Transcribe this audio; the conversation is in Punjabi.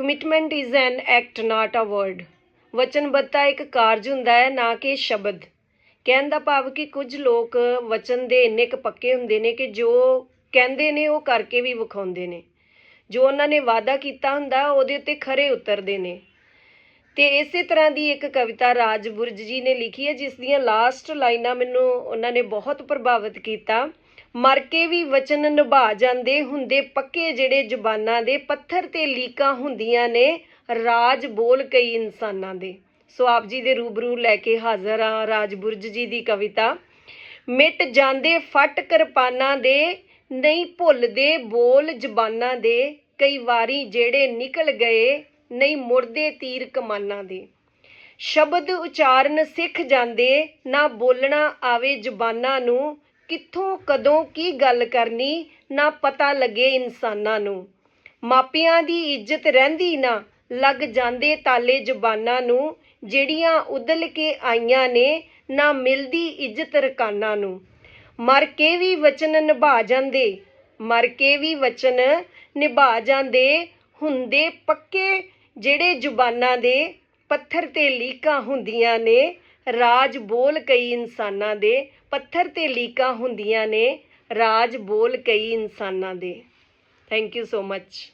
Commitment is an act not a word ਵਚਨਬੱਧਤਾ ਇੱਕ ਕਾਰਜ ਹੁੰਦਾ ਹੈ, ਨਾ ਕਿ ਸ਼ਬਦ। ਕਹਿਣ ਦਾ ਭਾਵ ਕਿ ਕੁਝ ਲੋਕ ਵਚਨ ਦੇ ਇੰਨੇ ਕੁ ਪੱਕੇ ਹੁੰਦੇ ਨੇ ਕਿ ਜੋ ਕਹਿੰਦੇ ਨੇ, ਉਹ ਕਰਕੇ ਵੀ ਵਿਖਾਉਂਦੇ ਨੇ। ਜੋ ਉਹਨਾਂ ਨੇ ਵਾਅਦਾ ਕੀਤਾ ਹੁੰਦਾ, ਉਹਦੇ ਉੱਤੇ ਖਰੇ ਉਤਰਦੇ ਨੇ। ਤੇ ਇਸੇ ਤਰ੍ਹਾਂ ਦੀ ਇੱਕ ਕਵਿਤਾ ਰਾਜ ਬੁਰਜ ਜੀ ਨੇ ਲਿਖੀ ਹੈ, ਜਿਸ ਦੀਆਂ ਲਾਸਟ ਲਾਈਨਾਂ ਮੈਨੂੰ ਉਹਨਾਂ ਨੇ ਬਹੁਤ ਪ੍ਰਭਾਵਿਤ ਕੀਤਾ। ਮਰ ਕੇ ਵੀ ਵਚਨ ਨਿਭਾ ਜਾਂਦੇ ਹੁੰਦੇ, ਪੱਕੇ ਜਿਹੜੇ ਜ਼ੁਬਾਨਾਂ ਦੇ ਪੱਥਰ ਤੇ ਲੀਕਾਂ ਹੁੰਦੀਆਂ ਨੇ, ਰਾਜ ਬੋਲ ਕਈ ਇਨਸਾਨਾਂ ਦੇ। ਸੋ ਆਪ ਜੀ ਦੇ ਰੂਬਰੂ ਲੈ ਕੇ ਹਾਜ਼ਰ ਆ ਰਾਜ ਬੁਰਜ ਜੀ ਦੀ ਕਵਿਤਾ। ਮਿਟ ਜਾਂਦੇ ਫਟ ਕਿਰਪਾਨਾਂ ਦੇ, ਨਹੀਂ ਭੁੱਲਦੇ ਬੋਲ ਜ਼ਬਾਨਾਂ ਦੇ। ਕਈ ਵਾਰੀ ਜਿਹੜੇ ਨਿਕਲ ਗਏ, ਨਹੀਂ ਮੁੜਦੇ ਤੀਰ ਕਮਾਨਾਂ ਦੇ। ਸ਼ਬਦ ਉਚਾਰਨ ਸਿੱਖ ਜਾਂਦੇ, ਨਾ ਬੋਲਣਾ ਆਵੇ ਜ਼ਬਾਨਾਂ ਨੂੰ ਕਿੱਥੋਂ, ਕਦੋਂ, ਕੀ ਗੱਲ ਕਰਨੀ, ਨਾ ਪਤਾ ਲੱਗੇ ਇਨਸਾਨਾਂ ਨੂੰ। ਮਾਪਿਆਂ ਦੀ ਇੱਜ਼ਤ ਰਹਿੰਦੀ ਨਾ, ਲੱਗ ਜਾਂਦੇ ਤਾਲੇ ਜ਼ੁਬਾਨਾਂ ਨੂੰ, ਜਿਹੜੀਆਂ ਉਦਲ ਕੇ ਆਈਆਂ ਨੇ, ਨਾ ਮਿਲਦੀ ਇੱਜ਼ਤ ਰਕਾਨਾਂ ਨੂੰ। ਮਰ ਕੇ ਵੀ ਵਚਨ ਨਿਭਾ ਜਾਂਦੇ, ਮਰ ਕੇ ਵੀ ਵਚਨ ਨਿਭਾ ਜਾਂਦੇ, ਹੁੰਦੇ ਪੱਕੇ, ਜਿਹੜੇ ਜ਼ੁਬਾਨਾਂ ਦੇ ਪੱਥਰ ਤੇ ਲੀਕਾਂ ਹੁੰਦੀਆਂ ਨੇ ਰਾਜ ਬੋਲ ਕਈ ਇਨਸਾਨਾਂ ਦੇ, ਪੱਥਰ ਤੇ ਲੀਕਾਂ ਹੁੰਦੀਆਂ ਨੇ, ਰਾਜ ਬੋਲ ਕਈ ਇਨਸਾਨਾਂ ਦੇ। Thank you so much